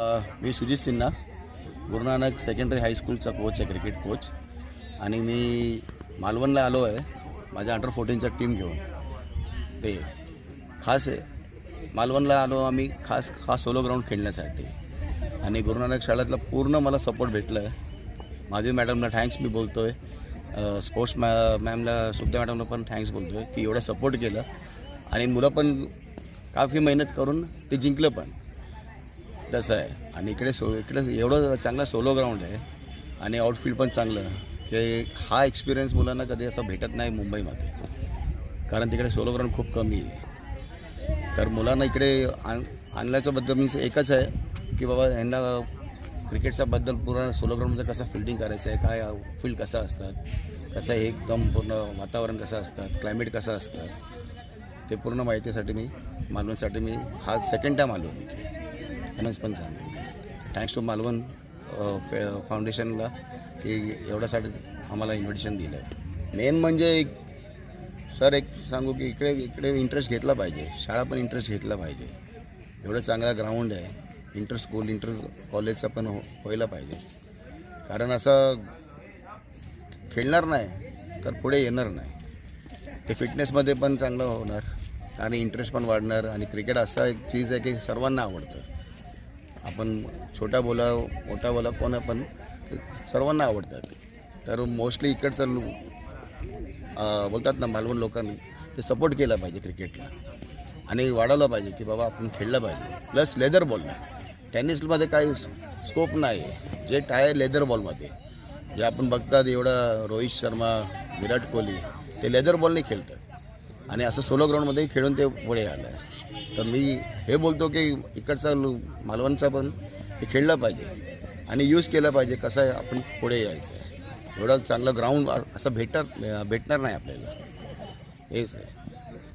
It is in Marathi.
मी सुजित सिन्हा गुरुनानक सेकंडरी हायस्कूलचा कोच आहे क्रिकेट कोच आणि मी मालवणला आलो आहे माझ्या अंडर फोर्टीनचा टीम घेऊन. ते खास आहे मालवणला आलो आम्ही खास खास सोलो ग्राउंड खेळण्यासाठी. आणि गुरुनानक शाळेतला पूर्ण मला सपोर्ट भेटला. आहे माझी मॅडमला थँक्स मी बोलतो आहे स्पोर्ट्स मॅ मॅमला सुद्धा मॅडमला पण थँक्स बोलतो आहे की एवढं सपोर्ट केलं. आणि मुलं पण काफी मेहनत करून ते जिंकलं पण. तसं आहे. आणि इकडे सो इकडे एवढं चांगला सोलो ग्राउंड आहे. आणि आउटफील्ड पण चांगलं. ते हा एक्सपिरियन्स मुलांना कधी असं भेटत नाही मुंबईमध्ये. कारण तिकडे सोलो ग्राउंड खूप कमी आहे. तर मुलांना इकडे आण आणल्याच्याबद्दल मीन्स एकच आहे की बाबा यांना क्रिकेटच्याबद्दल पूर्ण सोलो ग्राउंडमध्ये कसं फिल्डिंग करायचं आहे काय फील्ड कसं असतात कसं एकदम पूर्ण वातावरण कसं असतात क्लायमेट कसं असतं ते पूर्ण माहितीसाठी मी मालवणसाठी मी हा सेकंड टाईम आलो. म्हणूनच पण चांगलं थँक्स टू मालवण फे- फाउंडेशनला की एवढ्यासाठी आम्हाला इन्व्हिटेशन दिलं आहे मेन म्हणजे एक सर एक सांगू की इकडे इकडे इंटरेस्ट घेतला पाहिजे. शाळा पण इंटरेस्ट घेतला पाहिजे. एवढं चांगला ग्राउंड आहे. इंटर स्कूल इंटर कॉलेजचा पण हो व्हायला पाहिजे. कारण असं खेळणार नाही तर पुढे येणार नाही. ते फिटनेसमध्ये पण चांगलं होणार. आणि इंटरेस्ट पण वाढणार. आणि क्रिकेट असा एक चीज आहे की सर्वांना आवडतं. आपण छोटा बोला मोठा बोला कोण पण सर्वांना आवडतात. तर मोस्टली इकडचं बोलतात ना मालवण लोकांनी ते सपोर्ट केला पाहिजे क्रिकेटला आणि वाढवलं पाहिजे की बाबा आपण खेळलं पाहिजे. प्लस लेदर बॉलला टेनिसमध्ये काही स्कोप नाही. आहे जे टाय लेदर बॉलमध्ये जे आपण बघतात एवढं रोहित शर्मा विराट कोहली ते लेदर बॉलने खेळतात. आणि असं सोलो ग्राउंडमध्ये खेळून ते पुढे आलं. आहे तर मी हे बोलतो की इकडचा मालवणचा पण हे खेळलं पाहिजे. आणि यूज केलं पाहिजे कसं आहे आपण पुढे यायचं. आहे एवढं चांगलं ग्राउंड असं भेटणार भेटणार नाही आपल्याला. हेच आहे